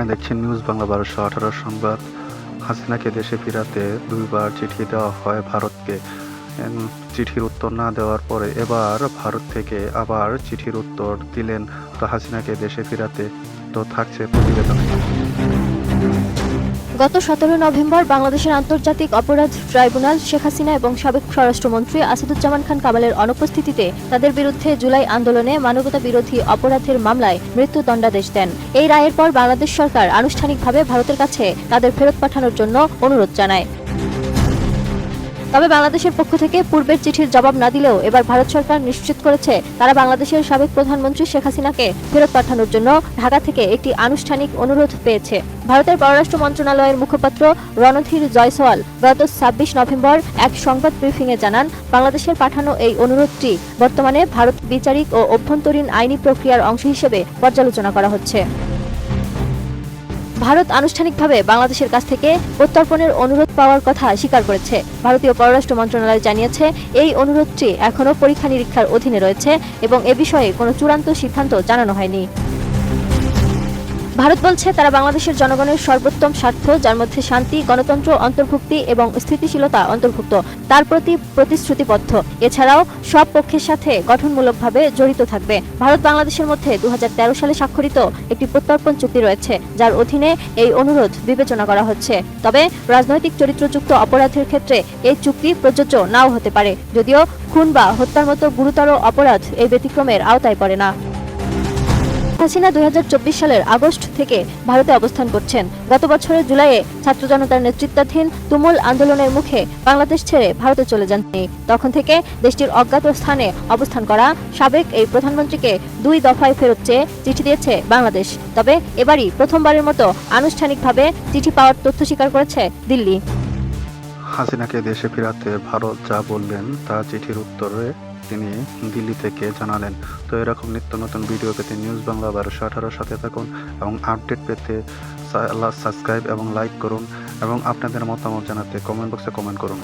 আপনারা দেখছেন নিউজ বাংলা বারোশো আঠারো সংবাদ। হাসিনাকে দেশে ফিরাতে দুইবার চিঠি দেওয়া হয় ভারতকে। চিঠির উত্তর না দেওয়ার পরে এবার ভারত থেকে আবার চিঠির উত্তর দিলেন। তো হাসিনাকে দেশে ফিরাতে তো থাকছে প্রতিবেদনে। গত সতেরো নভেম্বর বাংলাদেশের আন্তর্জাতিক অপরাধ ট্রাইব্যুনাল শেখ হাসিনা এবং সাবেক স্বরাষ্ট্রমন্ত্রী আসাদুজ্জামান খান কামালের অনুপস্থিতিতে তাদের বিরুদ্ধে জুলাই আন্দোলনে মানবতা বিরোধী অপরাধের মামলায় মৃত্যুদণ্ডাদেশ দেন। এই রায়ের পর বাংলাদেশ সরকার আনুষ্ঠানিকভাবে ভারতের কাছে তাদের ফেরত পাঠানোর জন্য অনুরোধ জানায়। তবে বাংলাদেশের পক্ষ থেকে পূর্বের চিঠির জবাব না দিলেও এবার ভারত সরকার নিশ্চিত করেছে তারা বাংলাদেশের সাবেক প্রধানমন্ত্রী শেখ হাসিনাকে ফেরত পাঠানোর জন্য ঢাকা থেকে একটি আনুষ্ঠানিক অনুরোধ পেয়েছে। ভারতের পররাষ্ট্র মন্ত্রণালয়ের মুখপাত্র রণধীর জয়সওয়াল গত ছাব্বিশ নভেম্বর এক সংবাদ ব্রিফিংয়ে জানান, বাংলাদেশের পাঠানো এই অনুরোধটি বর্তমানে ভারত বিচারিক ও অভ্যন্তরীণ আইনি প্রক্রিয়ার অংশ হিসেবে পর্যালোচনা করা হচ্ছে। ভারত আনুষ্ঠানিকভাবে বাংলাদেশের কাছ থেকে প্রত্যর্পণের অনুরোধ পাওয়ার কথা স্বীকার করেছে। ভারতীয় পররাষ্ট্র মন্ত্রণালয় জানিয়েছে, এই অনুরোধটি এখনও পরীক্ষা নিরীক্ষার অধীনে রয়েছে এবং এ বিষয়ে কোনো চূড়ান্ত সিদ্ধান্ত জানানো হয়নি। ভারত বলছে, তারা বাংলাদেশের জনগণের সর্বোত্তম স্বার্থ, যার মধ্যে শান্তি, গণতন্ত্র, অন্তর্ভুক্তি এবং স্থিতিশীলতা অন্তর্ভুক্ত, তার প্রতি প্রতিশ্রুতিবদ্ধ। এছাড়াও সব পক্ষের সাথে গঠনমূলকভাবে জড়িত থাকবে। ভারত বাংলাদেশের মধ্যে দু হাজার তেরো সালে স্বাক্ষরিত একটি প্রত্যর্পণ চুক্তি রয়েছে, যার অধীনে এই অনুরোধ বিবেচনা করা হচ্ছে। তবে রাজনৈতিক চরিত্রযুক্ত অপরাধের ক্ষেত্রে এই চুক্তি প্রযোজ্য নাও হতে পারে, যদিও খুন বা হত্যার মতো গুরুতর অপরাধ এই ব্যতিক্রমের আওতায় পড়ে না। হাসিনা দুই সালের আগস্ট থেকে ভারতে অবস্থান করছেন। গত বছরের জুলাইয়ে ছাত্র জনতার নেতৃত্বাধীন তুমুল আন্দোলনের মুখে বাংলাদেশ ছেড়ে ভারতে চলে যান তিনি। তখন থেকে দেশটির অজ্ঞাত স্থানে অবস্থান করা সাবেক এই প্রধানমন্ত্রীকে দুই দফায় ফেরত চেয়ে চিঠি দিয়েছে বাংলাদেশ। তবে এবারই প্রথমবারের মতো আনুষ্ঠানিকভাবে চিঠি পাওয়ার তথ্য স্বীকার করেছে দিল্লি। হাসিনাকে দেশে ফিরাতে ভারত যা বললেন তা চিঠির উত্তরে তিনি দিল্লি থেকে জানালেন। তো এরকম নিত্য নতুন ভিডিও পেতে নিউজ বাংলা বারোশো আঠারোর সাথে থাকুন এবং আপডেট পেতে সাবস্ক্রাইব এবং লাইক করুন এবং আপনাদের মতামত জানাতে কমেন্ট বক্সে কমেন্ট করুন।